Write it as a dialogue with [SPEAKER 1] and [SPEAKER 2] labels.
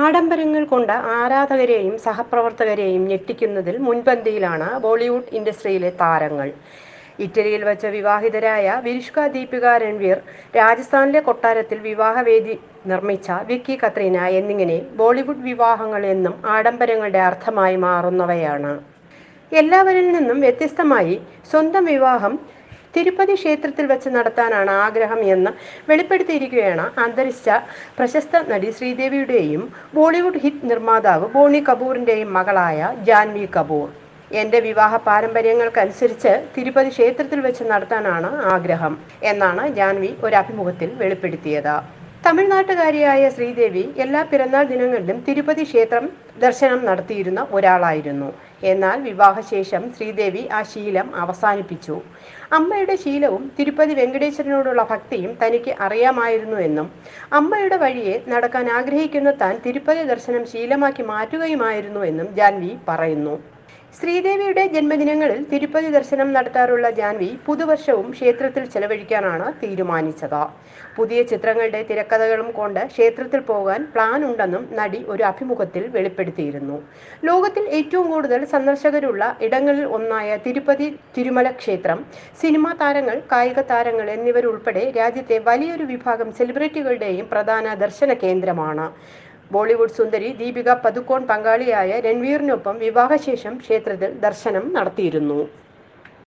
[SPEAKER 1] ആഡംബരങ്ങൾ കൊണ്ട് ആരാധകരെയും സഹപ്രവർത്തകരെയും ഞെട്ടിക്കുന്നതിൽ മുൻപന്തിയിലാണ് ബോളിവുഡ് ഇൻഡസ്ട്രിയിലെ താരങ്ങൾ. ഇറ്റലിയിൽ വച്ച് വിവാഹിതരായ വിരുഷ്ക ദീപിക രൺവീർ രാജസ്ഥാനിലെ കൊട്ടാരത്തിൽ വിവാഹവേദി നിർമ്മിച്ച വിക്കി കത്രീന എന്നിങ്ങനെ ബോളിവുഡ് വിവാഹങ്ങൾ എന്നും ആഡംബരങ്ങളുടെ അർത്ഥമായി മാറുന്നവയാണ്. എല്ലാവരിൽ നിന്നും വ്യത്യസ്തമായി സ്വന്തം വിവാഹം തിരുപ്പതി ക്ഷേത്രത്തിൽ വെച്ച് നടത്താനാണ് ആഗ്രഹം എന്ന് വെളിപ്പെടുത്തിയിരിക്കുകയാണ് അന്തരിച്ച പ്രശസ്ത നടി ശ്രീദേവിയുടെയും ബോളിവുഡ് ഹിറ്റ് നിർമ്മാതാവ് ബോണി കപൂറിന്റെയും മകളായ ജാൻവി കപൂർ. എന്റെ വിവാഹ പാരമ്പര്യങ്ങൾക്കനുസരിച്ച് തിരുപ്പതി ക്ഷേത്രത്തിൽ വെച്ച് നടത്താനാണ് ആഗ്രഹം എന്നാണ് ജാൻവി ഒരു അഭിമുഖത്തിൽ വെളിപ്പെടുത്തിയത്. തമിഴ്നാട്ടുകാരിയായ ശ്രീദേവി എല്ലാ പിറന്നാൾ ദിനങ്ങളിലും തിരുപ്പതി ക്ഷേത്രം ദർശനം നടത്തിയിരുന്ന ഒരാളായിരുന്നു. എന്നാൽ വിവാഹശേഷം ശ്രീദേവി ആ ശീലം അവസാനിപ്പിച്ചു. അമ്മയുടെ ശീലവും തിരുപ്പതി വെങ്കടേശ്വരനോടുള്ള ഭക്തിയും തനിക്ക് അറിയാമായിരുന്നു എന്നും അമ്മയുടെ വഴിയെ നടക്കാൻ ആഗ്രഹിക്കുന്ന താൻ തിരുപ്പതി ദർശനം ശീലമാക്കി മാറ്റുകയുമായിരുന്നു എന്നും ജാൻവി പറയുന്നു. ശ്രീദേവിയുടെ ജന്മദിനങ്ങളിൽ തിരുപ്പതി ദർശനം നടത്താറുള്ള ജാൻവി പുതുവർഷവും ക്ഷേത്രത്തിൽ ചെലവഴിക്കാനാണ് തീരുമാനിച്ചത്. പുതിയ ചിത്രങ്ങളുടെ തിരക്കഥകളും കൊണ്ട് ക്ഷേത്രത്തിൽ പോകാൻ പ്ലാൻ ഉണ്ടെന്നും നടി ഒരു അഭിമുഖത്തിൽ വെളിപ്പെടുത്തിയിരുന്നു. ലോകത്തിൽ ഏറ്റവും കൂടുതൽ സന്ദർശകരുള്ള ഇടങ്ങളിൽ ഒന്നായ തിരുപ്പതി തിരുമല ക്ഷേത്രം സിനിമാ താരങ്ങൾ കായിക താരങ്ങൾ എന്നിവരുൾപ്പെടെ രാജ്യത്തെ വലിയൊരു വിഭാഗം സെലിബ്രിറ്റികളുടെയും പ്രധാന ദർശന കേന്ദ്രമാണ്. ബോളിവുഡ് സുന്ദരി ദീപിക പതുക്കോൺ പങ്കാളിയായ രൺവീറിനൊപ്പം വിവാഹശേഷം ക്ഷേത്രത്തിൽ ദർശനം നടത്തിയിരുന്നു.